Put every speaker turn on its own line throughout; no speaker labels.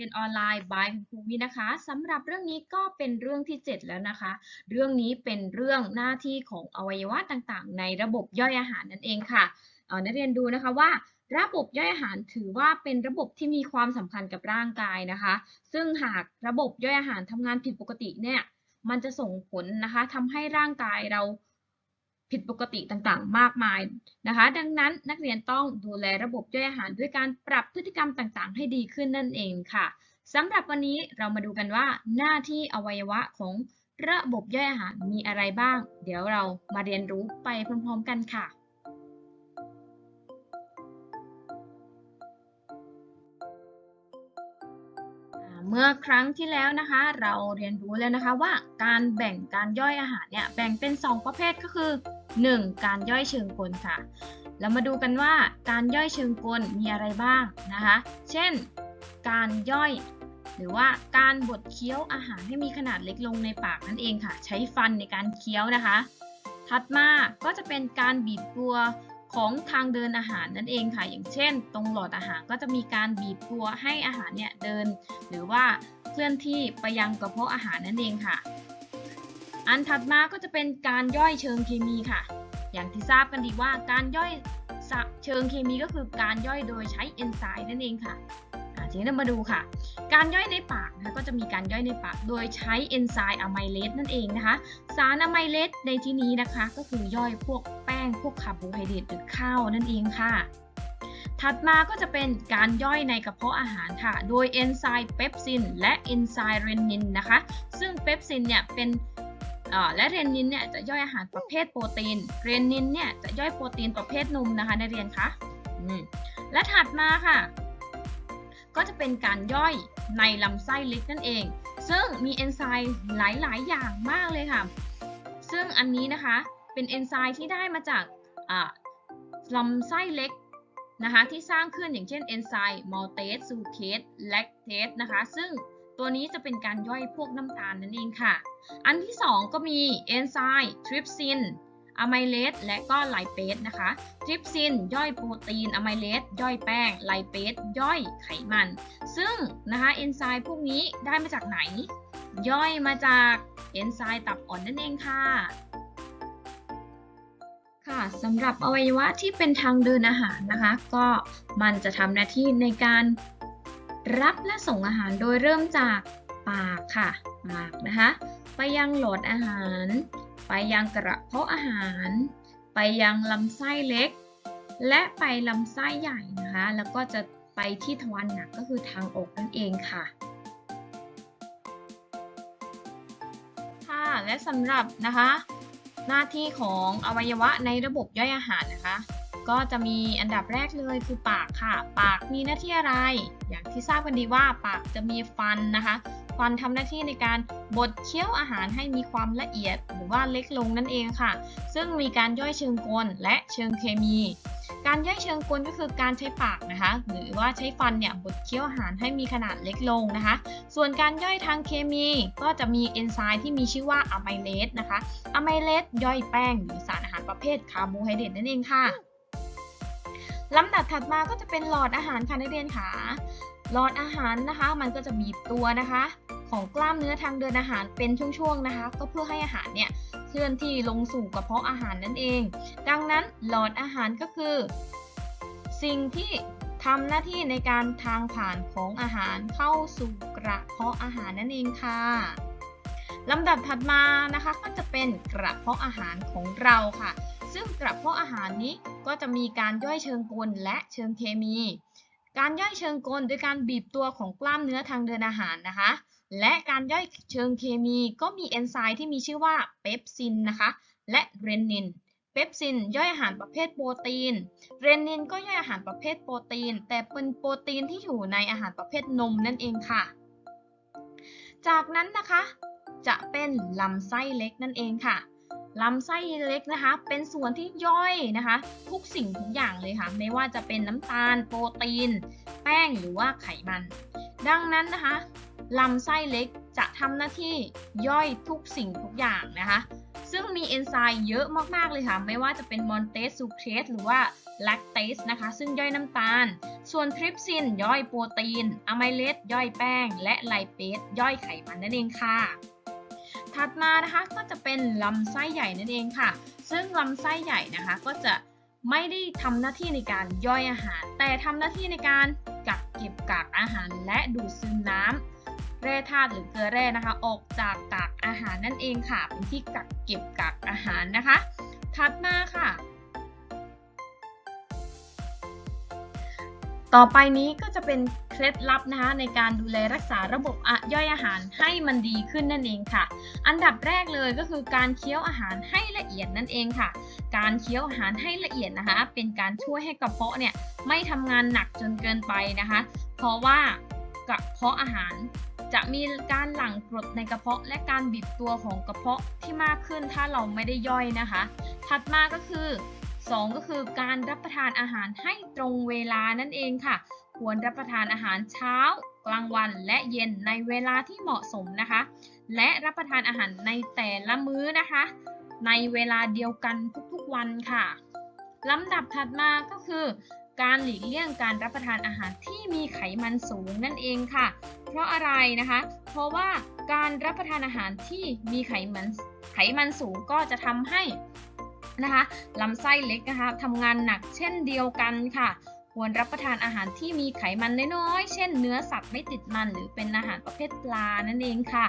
รียนออนไลน์ by คุณครูวินะคะสำหรับเรื่องนี้ก็เป็นเรื่องที่ 7 แล้วนะคะ เรื่องนี้เป็นเรื่องหน้าที่ของอวัยวะต่างๆ ในระบบย่อยอาหารนั่นเองค่ะเอ่อนักเรียนดูนะคะว่าระบบย่อยอาหารถือว่าเป็นระบบที่มีความสำคัญกับร่างกายนะคะ ซึ่งหากระบบย่อยอาหารทำงานผิดปกติเนี่ย มันจะส่งผลนะคะทำให้ร่างกายเรา ผิดปกติต่างๆ มากมายนะคะ ดังนั้นนักเรียนต้องดูแลระบบย่อยอาหารด้วยการปรับพฤติกรรมต่างๆ ให้ดีขึ้นนั่นเองค่ะสำหรับวันนี้เรามาดูกันว่าหน้าที่อวัยวะของระบบย่อยอาหารมีอะไรบ้าง เดี๋ยวเรามาเรียนรู้ไปพร้อมๆกันค่ะเมื่อครั้งที่แล้วนะคะ เราเรียนรู้แล้วนะคะว่าการแบ่งการย่อยอาหารเนี่ยแบ่งเป็น 2 ประเภทก็คือ 1. การย่อยเชิงกลค่ะแล้วมาดูกันว่าการย่อยเชิงกลมีอะไรบ้างนะคะ เช่น การย่อยหรือว่าการบดเคี้ยวอาหารให้มีขนาดเล็กลงในปากนั่นเองค่ะ ใช้ฟันในการเคี้ยวนะคะ ถัดมาก็จะเป็นการบีบตัวของทางเดินอาหารนั่นเองค่ะ อย่างเช่น ตรงหลอดอาหารก็จะมีการบีบตัวให้อาหารเนี่ยเดิน หรือว่าเคลื่อนที่ไปยังกระเพาะอาหารนั่นเองค่ะ อันถัดมาก็จะเป็นการย่อยเชิงเคมีค่ะ อย่างที่ทราบกันดีว่าการย่อยเชิงเคมีก็คือการย่อยโดยใช้เอนไซม์นั่นเองค่ะทีนี้เรามาดูค่ะ การย่อยในปากนะคะก็จะมีการย่อยในปาก โดยใช้เอนไซม์อะไมเลสนั่นเองนะคะ สารอะไมเลสในที่นี้นะคะ ก็คือย่อยพวกแป้งพวกคาร์โบไฮเดรตหรือข้าวนั่นเองค่ะ ถัดมาก็จะเป็นการย่อยในกระเพาะอาหารค่ะ โดยเอนไซม์เปปซินและเอนไซม์เรนินนะคะ ซึ่งเปปซินเนี่ยเป็น และเรนินเนี่ยจะย่อยอาหารประเภทโปรตีน เรนินเนี่ยจะย่อยโปรตีนประเภทนมนะคะในเรียนคะและถัดมาค่ะ ก็จะเป็นการย่อยในลำไส้เล็กนั่นเอง ซึ่งมีเอนไซม์หลาย ๆ อย่างมากเลยค่ะ ซึ่งอันนี้นะคะเป็นเอนไซม์ที่ได้มาจากลำไส้เล็กนะคะที่สร้างขึ้นอย่างเช่นเอนไซม์มัลเตสซูเคสแลคเทสนะคะ ซึ่ง ตัวนี้จะเป็นการย่อยพวกน้ำตาลนั่นเองค่ะ อันที่ 2 ก็มีเอนไซม์ทริปซินอะไมเลสและก็ไลเปสนะคะ ทริปซินย่อยโปรตีนอะไมเลสย่อยแป้ง ไลเปสย่อยไขมัน ซึ่งนะคะเอนไซม์พวกนี้ได้มาจากไหน ย่อยมาจากเอนไซม์ตับอ่อนนั่นเองค่ะค่ะสำหรับอวัยวะที่เป็นทางเดินอาหารนะคะ ก็มันจะทำหน้าที่ในการ รับและส่งอาหารโดยเริ่มจากปากค่ะปากนะคะ ไปยังหลอดอาหาร ไปยังกระเพาะอาหาร ไปยังลำไส้เล็ก และไปลำไส้ใหญ่นะคะ แล้วก็จะไปที่ทวารหนักก็คือทางอกนั่นเองค่ะค่ะและสำหรับนะคะ หน้าที่ของอวัยวะในระบบย่อยอาหารนะคะ ก็จะมีอันดับแรกเลยคือปากค่ะ ปากมีหน้าที่อะไร อย่างที่ทราบกันดีว่าปากจะมีฟันนะคะ ฟันทำหน้าที่ในการบดเคี้ยวอาหารให้มีความละเอียดหรือว่าเล็กลงนั่นเองค่ะ ซึ่งมีการย่อยเชิงกลและเชิงเคมี การย่อยเชิงกลก็คือการใช้ปากนะคะ หรือว่าใช้ฟันเนี่ยบดเคี้ยวอาหารให้มีขนาดเล็กลงนะคะ ส่วนการย่อยทางเคมีก็จะมีเอนไซม์ที่มีชื่อว่าอะไมเลสนะคะอะไมเลสย่อยแป้งหรือสารอาหารประเภทคาร์โบไฮเดรตนั่นเองค่ะ ลำดับถัดมาก็จะเป็นหลอดอาหารค่ะนักเรียนค่ะหลอดอาหารนะคะ มันก็จะบีบตัวนะคะ ของกล้ามเนื้อทางเดินอาหารเป็นช่วงๆนะคะ ก็เพื่อให้อาหารเนี่ยเคลื่อนที่ลงสู่กระเพาะอาหารนั่นเอง ดังนั้นหลอดอาหารก็คือ สิ่งที่ทำหน้าที่ในการทางผ่านของอาหารเข้าสู่กระเพาะอาหารนั่นเองค่ะลำดับถัดมานะคะก็จะเป็นกระเพาะอาหารของเราค่ะ ซึ่งกระเพาะอาหารนี้ก็จะมีการย่อยเชิงกลและเชิงเคมี การย่อยเชิงกลโดยการบีบตัวของกล้ามเนื้อทางเดินอาหารนะคะ และการย่อยเชิงเคมีก็มีเอนไซม์ที่มีชื่อว่าเปปซินนะคะ และเรนินเปปซินย่อยอาหารประเภทโปรตีน เรนินก็ย่อยอาหารประเภทโปรตีน แต่เป็นโปรตีนที่อยู่ในอาหารประเภทนมนั่นเองค่ะ จากนั้นนะคะ จะเป็นลำไส้เล็กนั่นเองค่ะ ลำไส้เล็กนะคะ เป็นส่วนที่ย่อยนะคะ ทุกสิ่งทุกอย่างเลยค่ะ ไม่ว่าจะเป็นน้ำตาล โปรตีน แป้งหรือว่าไขมัน ดังนั้นนะคะลำไส้เล็กจะทำหน้าที่ย่อยทุกสิ่งทุกอย่างนะคะ ซึ่งมีเอนไซม์เยอะมากๆเลยค่ะ ไม่ว่าจะเป็นมอนเตสซูเครสหรือว่าแลคเตสนะคะ ซึ่งย่อยน้ำตาล ส่วนทริปซินย่อยโปรตีนอะไมเลสย่อยแป้ง และไลเปสย่อยไขมันนั่นเองค่ะ ถัดมานะคะก็จะเป็นลำไส้ใหญ่นั่นเองค่ะ ซึ่งลำไส้ใหญ่นะคะก็จะไม่ได้ทำหน้าที่ในการย่อยอาหาร แต่ทำหน้าที่ในการกักเก็บกากอาหาร และดูดซึมน้ำแร่ธาตุหรือเกลือแร่นะคะ ออกจากกากอาหารนั่นเองค่ะ เป็นที่กักเก็บกากอาหารนะคะ ถัดมาค่ะ ต่อไปนี้ก็จะเป็น ล็ดลับนะคะในการดูแลรักษาระบบอะย่อยอาหารให้มันดีขึ้นนั่นเองค่ะ อันดับแรกเลยก็คือการเคี้ยวอาหารให้ละเอียดนั่นเองค่ะ การเคี้ยวอาหารให้ละเอียดนะคะ เป็นการช่วยให้กระเพาะเนี่ยไม่ทำงานหนักจนเกินไปนะคะ เพราะว่ากระเพาะอาหารจะมีการหลั่งกรดในกระเพาะ และการบีบตัวของกระเพาะที่มากขึ้นถ้าเราไม่ได้ย่อยนะคะ ถัดมาก็คือ 2 ก็คือการรับประทานอาหารให้ตรงเวลานั่นเองค่ะ ควรรับประทานอาหารเช้า กลางวันและเย็นในเวลาที่เหมาะสมนะคะ และรับประทานอาหารในแต่ละมื้อนะคะ ในเวลาเดียวกันทุกๆวันค่ะลำดับถัดมาก็คือ การหลีกเลี่ยงการรับประทานอาหารที่มีไขมันสูงนั่นเองค่ะ เพราะอะไรนะคะ เพราะว่าการรับประทานอาหารที่มีไขมันไขมันสูงก็จะทำให้นะคะลำไส้เล็กนะคะทำงานหนักเช่นเดียวกันค่ะ ควรรับประทานอาหารที่มีไขมันน้อยๆ เช่นเนื้อสัตว์ไม่ติดมันหรือเป็นอาหารประเภทปลานั่นเองค่ะ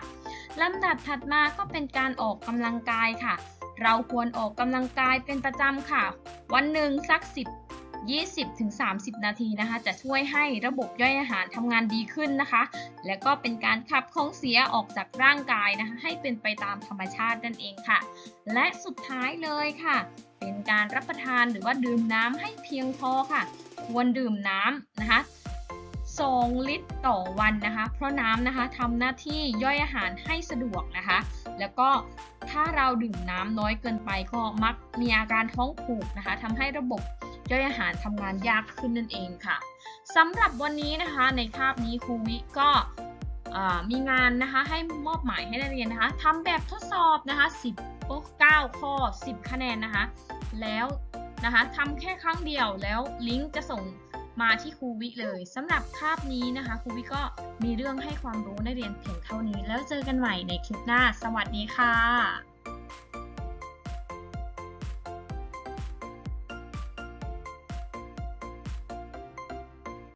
ลำดับถัดมาก็เป็นการออกกำลังกายค่ะ เราควรออกกำลังกายเป็นประจำค่ะ วันหนึ่งสัก 10 20ถึง30 นาทีนะคะ จะช่วยให้ระบบย่อยอาหารทำงานดีขึ้นนะคะ และก็เป็นการขับของเสียออกจากร่างกายนะคะ ให้เป็นไปตามธรรมชาตินั่นเองค่ะ และสุดท้ายเลยค่ะ เป็นการรับประทานหรือว่าดื่มน้ำให้เพียงพอค่ะ ควรดื่มน้ำนะคะ 2 ลิตรต่อวันนะคะ เพราะน้ำนะคะทำหน้าที่ย่อยอาหารให้สะดวกนะคะ แล้วก็ถ้าเราดื่มน้ำน้อยเกินไปก็มักมีอาการท้องผูกนะคะทำให้ระบบย่อยอาหารทำงานยากขึ้นนั่นเองค่ะสำหรับวันนี้นะคะในคาบนี้ครูวิก็มีงานนะคะให้มอบหมายให้นักเรียนนะคะทำแบบทดสอบนะคะ10 9 ข้อ 10 คะแนนนะคะ แล้ว นะคะทำแค่ครั้งเดียวแล้วลิงก์จะส่งมาที่ครูวิเลยสำหรับคาบนี้นะคะครูวิก็มีเรื่องให้ความรู้นักเรียนเพียงเท่านี้ แล้วเจอกันใหม่ในคลิปหน้า สวัสดีค่ะ